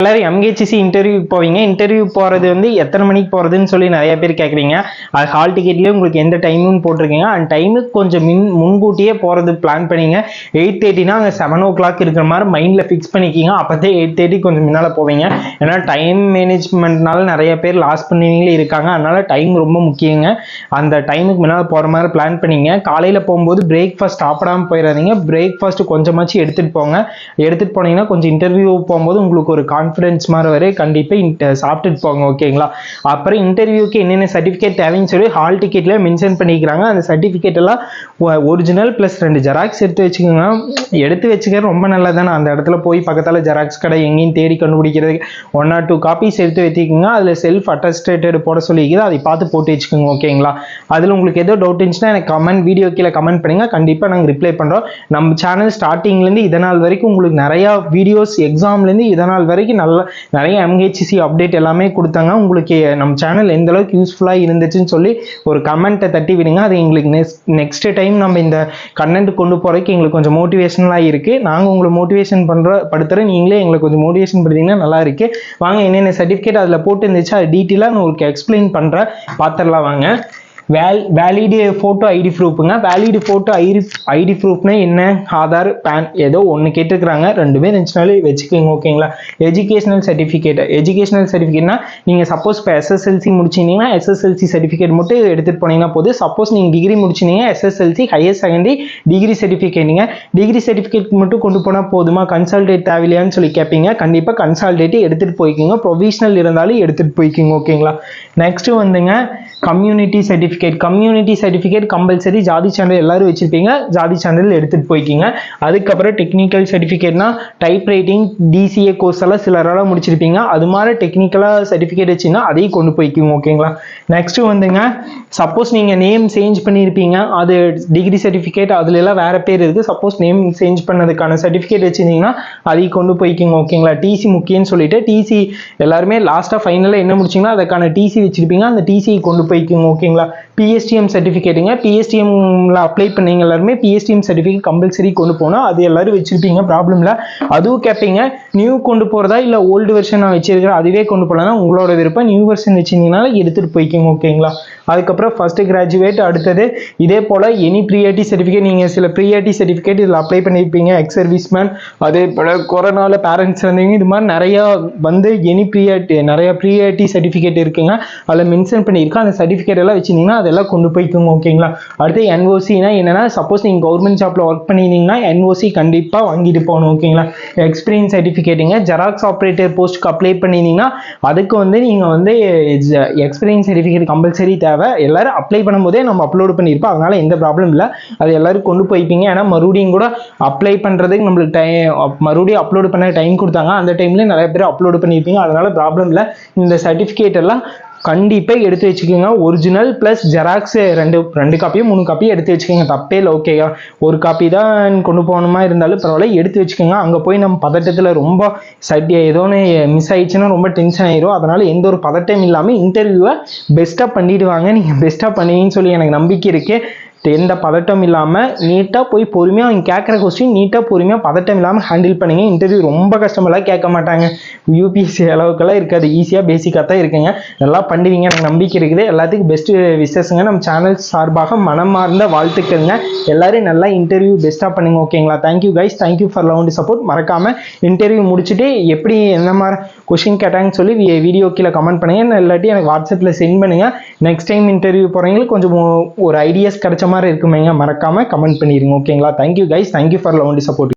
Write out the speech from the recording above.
எல்லாரும் எம்கேசிசி இன்டர்வியூ போவீங்க. இன்டர்வியூ போகிறது வந்து எத்தனை மணிக்கு போகிறதுன்னு சொல்லி நிறைய பேர் கேட்குறீங்க அது ஹால் டிக்கெட்லேயே உங்களுக்கு எந்த டைமும் போட்டிருக்கீங்க. அந்த டைமுக்கு கொஞ்சம் மின் முன்கூட்டியே போகிறது பிளான் பண்ணிங்க. எயிட் தேர்ட்டினா அங்கே செவன் ஓ கிளாக் இருக்கிற மாதிரி மைண்டில் ஃபிக்ஸ் பண்ணிக்கிங்க. அப்போதே எயிட் தேர்ட்டி கொஞ்சம் முன்னால் போவீங்க. ஏன்னா டைம் மேனேஜ்மெண்ட்னால நிறைய பேர் லாஸ் பண்ணுவீங்களே இருக்காங்க. அதனால் டைம் ரொம்ப முக்கியங்க. அந்த டைமுக்கு முன்னால் போகிற மாதிரி பிளான் பண்ணிங்க. காலையில் போகும்போது பிரேக்ஃபாஸ்ட் சாப்பிடாமல் போயிடாதீங்க பிரேக்ஃபாஸ்ட் கொஞ்சமாச்சு எடுத்துகிட்டு போங்க. எடுத்துகிட்டு போனீங்கன்னா கொஞ்சம் இன்டர்வியூ போகும்போது உங்களுக்கு ஒரு கான்ஃபிடன்ஸ் மாதிரி வரும் கண்டிப்பாக சாப்பிட்டுட்டு போங்க ஓகேங்களா அப்புறம் இன்டர்வியூக்கு என்னென்ன சர்டிஃபிகேட் தேவைன்னு சொல்லி ஹால் டிக்கெட்டில் மென்ஷன் பண்ணிக்கிறாங்க. அந்த சர்டிஃபிகேட் எல்லாம் ஒரிஜினல் ப்ளஸ் ரெண்டு ஜெராக்ஸ் எடுத்து வச்சுக்கோங்க. எடுத்து வச்சுக்க ரொம்ப நல்லதானே அந்த இடத்துல போய் பக்கத்தில் ஜெராக்ஸ் கடை எங்கேயும் தேடி கண்டுபிடிக்கிறதுக்கு ஒன் ஆர் டூ காப்பீஸ் எடுத்து வச்சுக்கோங்க. அதில் செல்ஃப் அட்டஸ்டேட்டட் போட சொல்லிக்குது அதை பார்த்து போட்டு வச்சுக்கோங்க ஓகேங்களா அதில் உங்களுக்கு ஏதோ டவுட் இருந்துச்சுன்னா எனக்கு கமெண்ட் வீடியோ கீழே கமெண்ட் பண்ணுங்கள் கண்டிப்பாக நாங்கள் ரிப்ளை பண்ணுறோம் நம்ம சேனல் ஸ்டார்டிங்லேருந்து இதனால் வரைக்கும் உங்களுக்கு நிறையா வீடியோஸ் எக்ஸாம்லேருந்து இதனால் வரைக்கும் நல்லா நிறைய எம்ஹெச்சிசி அப்டேட் எல்லாமே கொடுத்தாங்க. உங்களுக்கு நம்ம சேனல் எந்த அளவுக்கு யூஸ்ஃபுல்லாக இருந்துச்சுன்னு சொல்லி ஒரு கமெண்ட்டை தட்டி விடுங்க. அது எங்களுக்கு நெக்ஸ்ட் நெக்ஸ்ட் டைம் நம்ம இந்த கண்டென்ட் கொண்டு போகிறதுக்கு எங்களுக்கு கொஞ்சம் மோட்டிவேஷனலாக இருக்குது நாங்கள் உங்களை மோட்டிவேஷன் பண்ணுற படுத்துகிற நீங்களே எங்களுக்கு கொஞ்சம் மோட்டிவேஷன் பண்ணுறீங்கன்னா நல்லா இருக்கு. வாங்க என்னென்ன சர்டிஃபிகேட் அதில் போட்டு இருந்துச்சு அது டீட்டெயிலாக நான் உங்களுக்கு எக்ஸ்பிளைன் பண்ணுறேன் பார்த்துடலாம் வாங்க. வேல் வேலிடு ஃபோட்டோ ஐடி ப்ரூஃபுங்க வேலிடு ஃபோட்டோ ஐடி ஐடி ப்ரூஃப்னா என்ன? ஆதார் பேன் ஏதோ ஒன்று கேட்டுருக்குறாங்க. ரெண்டுமே இருந்துச்சுனாலே வச்சுக்கோங்க ஓகேங்களா எஜுகேஷனல் சர்டிஃபிகேட் எஜுகேஷனல் சர்டிஃபிகேட்னா நீங்கள் சப்போஸ் இப்போ எஸ்எஸ்எல்சி முடிச்சிருந்தீங்கன்னா எஸ்எஸ்எல்சி சர்டிஃபிகேட் மட்டும் எடுத்துகிட்டு போனீங்கன்னா போதும். சப்போஸ் நீங்கள் டிகிரி முடிச்சிருந்தீங்க எஸ்எஸ்எல்சி ஹையர் செகண்டரி டிகிரி சர்டிஃபிகேட்டுங்க டிகிரி சர்டிஃபிகேட் மட்டும் கொண்டு போனால் போதுமா? கன்சல்டேட் தேவையில்லையான்னு சொல்லி கேட்பீங்க கண்டிப்பாக கன்சல்டேட் எடுத்துகிட்டு போய்க்கிங்க. ப்ரொவிஷனல் இருந்தாலும் எடுத்துகிட்டு போய்க்கிங்க ஓகேங்களா நெக்ஸ்ட்டு வந்துங்க community certificate community certificate compulsory ஜாதி சான்றிதழ் எல்லாரும் வச்சிருப்பீங்க. ஜாதி சான்றிதழ் எடுத்துகிட்டு போய்க்கிங்க. அதுக்கப்புறம் டெக்னிக்கல் சர்டிஃபிகேட்னா டைப் ரைட்டிங் டிசிஏ கோர்ஸ் எல்லாம் சிலரால முடிச்சிருப்பீங்க. அது மாதிரி டெக்னிக்கலாக சர்டிஃபிகேட் வச்சுன்னா அதையும் கொண்டு போய்க்குங்க ஓகேங்களா நெக்ஸ்ட்டு வந்துங்க. சப்போஸ் நீங்கள் நேம் சேஞ்ச் பண்ணியிருப்பீங்க அது டிகிரி சர்டிஃபிகேட் அதுல எல்லாம் வேற பேர் இருக்குது சப்போஸ் நேம் சேஞ்ச் பண்ணதுக்கான சர்டிஃபிகேட் வச்சிருந்தீங்கன்னா அதையும் கொண்டு போய்க்கிங்க ஓகேங்களா டிசி முக்கியம்னு சொல்லிட்டு டிசி எல்லாருமே லாஸ்ட்டாக ஃபைனலாக என்ன முடிச்சிங்கன்னா அதுக்கான டிசி வச்சிருப்பீங்க. அந்த டிசியை கொண்டு போய்க்குங்க ஓகேங்களா பிஎஸ்டிஎம் சர்டிஃபிகேட்டுங்க பிஎஸ்டிஎம்ல அப்ளை பண்ணீங்க எல்லாருமே பிஎஸ்டிஎம் சர்டிஃபிகேட் கம்பல்சரி கொண்டு போனால் அது எல்லாரும் வச்சிருப்பீங்க ப்ராப்ளம் இல்லை. அதுவும் கேட்பீங்க நியூ கொண்டு போகிறதா இல்லை ஓல்டு வெர்ஷன் நான் வச்சிருக்கிறேன் அதுவே கொண்டு போகலன்னா உங்களோட விருப்பம். நியூ வெர்ஷன் வச்சிருந்தீங்கனால எடுத்துகிட்டு போய்க்கிங்க ஓகேங்களா அதுக்கப்புறம் ஃபஸ்ட்டு கிராஜுவேட் அடுத்தது இதே போல் எனி ப்ரியாரிட்டி சர்டிஃபிகேட் நீங்கள் சில ப்ரியாரிட்டி சர்டிஃபிகேட் இதில் அப்ளை பண்ணியிருப்பீங்க எக்ஸ் சர்வீஸ்மேன் அதே போல் கொரோனாவில் பேரண்ட்ஸ் இருந்தீங்க இது மாதிரி நிறையா வந்து எனி ப்ரியாரிட்டி நிறையா ப்ரியாரிட்டி சர்டிஃபிகேட் இருக்குங்க. அதில் மென்ஷன் பண்ணியிருக்கேன். அந்த சர்டிஃபிகேட் எல்லாம் வச்சிருந்தீங்கன்னா அதெல்லாம் கொண்டு போய்க்குங்க ஓகேங்களா அடுத்து என்ஓசினா என்னென்னா சப்போஸ் நீங்கள் கவர்மெண்ட் ஜாப்பில் ஒர்க் பண்ணியிருந்தீங்கன்னா என்ஓசி கண்டிப்பாக வாங்கிட்டு போகணும் ஓகேங்களா எக்ஸ்பீரியன்ஸ் சர்டிஃபிகேட்டுங்க ஜெராக்ஸ் ஆப்ரேட்டர் போஸ்ட்டுக்கு அப்ளை பண்ணியிருந்தீங்கன்னா அதுக்கு வந்து நீங்கள் வந்து எக்ஸ்பீரியன்ஸ் சர்டிஃபிகேட் கம்பல்சரி தேவை. எல்லாரும் அப்ளை பண்ணும்போதே நம்ம அப்லோடு பண்ணியிருப்போம். அதனால எந்த ப்ராப்ளம் இல்லை. அது எல்லாரும் கொண்டு போய்ப்பீங்க ஏன்னா மறுபடியும் கூட அப்ளை பண்ணுறதுக்கு நம்மளுக்கு டைம் மறுபடியும் அப்லோடு பண்ண டைம் கொடுத்தாங்க. அந்த டைம்ல நிறைய பேர் அப்லோடு பண்ணியிருப்பீங்க. அதனால ப்ராப்ளம் இல்லை. இந்த சர்டிஃபிகேட் எல்லாம் கண்டிப்பாக எடுத்து வச்சுக்கோங்க. ஒரிஜினல் ப்ளஸ் ஜெராக்ஸ் ரெண்டு ரெண்டு காப்பியும் மூணு காப்பியும் எடுத்து வச்சுக்கோங்க. தப்பே இல்லை ஓகேவா ஒரு காப்பி தான் கொண்டு போகணுமா இருந்தாலும் பரவாயில்ல எடுத்து வச்சுக்கோங்க. அங்கே போய் நம்ம பதட்டத்தில் ரொம்ப சட்டி ஒன்று மிஸ் ஆயிடுச்சுன்னா ரொம்ப டென்ஷன் ஆயிரும். அதனால எந்த ஒரு பதட்டம் இல்லாமல் இன்டர்வியூவை பெஸ்ட்டாக பண்ணிடுவாங்க. நீங்கள் பெஸ்ட்டாக பண்ணுவீங்கன்னு சொல்லி எனக்கு நம்பிக்கை இருக்குது எந்த பதட்டம் இல்லாமல் நீட்டாக போய் பொறுமையாக அவங்க கேட்குற கொஸ்டின் நீட்டாக பொறுமையாக பதட்டம் இல்லாமல் ஹேண்டில் பண்ணுங்க. இன்டர்வியூ ரொம்ப கஷ்டமெல்லாம் கேட்க மாட்டாங்க. யூபிஎஸ்சி அளவுக்கெல்லாம் இருக்காது. ஈஸியாக பேசிக்காக தான் இருக்குங்க. நல்லா பண்ணுவீங்க. எனக்கு நம்பிக்கை இருக்குது. எல்லாத்துக்கும் பெஸ்ட்டு விசேஷங்க நம்ம சேனல் சார்பாக மனமார்ந்த வாழ்த்துக்கள்ங்க. எல்லோரும் நல்லா இன்டர்வியூ பெஸ்ட்டாக பண்ணுங்க. ஓகேங்களா thank you guys thank you for love support மறக்காமல் இன்டர்வியூ முடிச்சுட்டு எப்படி என்ன மாதிரி கொஷின் கேட்டாங்கன்னு சொல்லி வீடியோ கீழே கமெண்ட் பண்ணுங்க. இல்லாட்டி எனக்கு வாட்ஸ்அப்பில் சென்ட் பண்ணுங்க. நெக்ஸ்ட் டைம் இன்டர்வியூ போகிறவங்களுக்கு கொஞ்சம் ஒரு ஐடியாஸ் கிடச்ச மாதிரி இருக்குமேங்க மறக்காமல் கமெண்ட் பண்ணிடுங்க ஓகேங்களா thank you guys thank you for love support